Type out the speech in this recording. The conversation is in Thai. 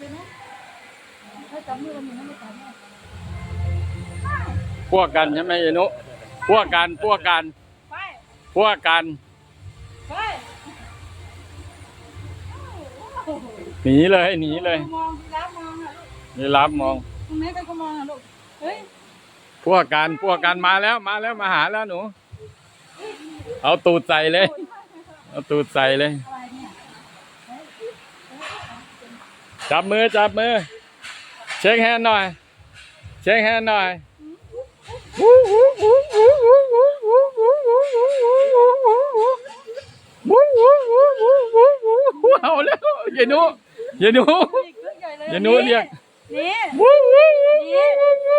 ช่ไหมให้จับมือกันอยู่นั่นไม่จับแม่พวกกันใช่ไหมยายนุพวกกันพวกกันไปพวกกันไปหนีเลยหนีเลยมองรับมองอะลูกนี่รับมองตรงนี้ก็มองอะลูกเฮ้ยพวกกันพวกกันมาแล้วมาแล้วมาหาแล้วหนู เอาตูดใส่เลย เอาตูดใส่เลย อะไรเนี่ย จับมือจับมือ เช็คแฮนด์หน่อย เช็คแฮนด์หน่อยเอาแล้วยายนุยายนุยายนุเรียกนี่วู้วู้วู้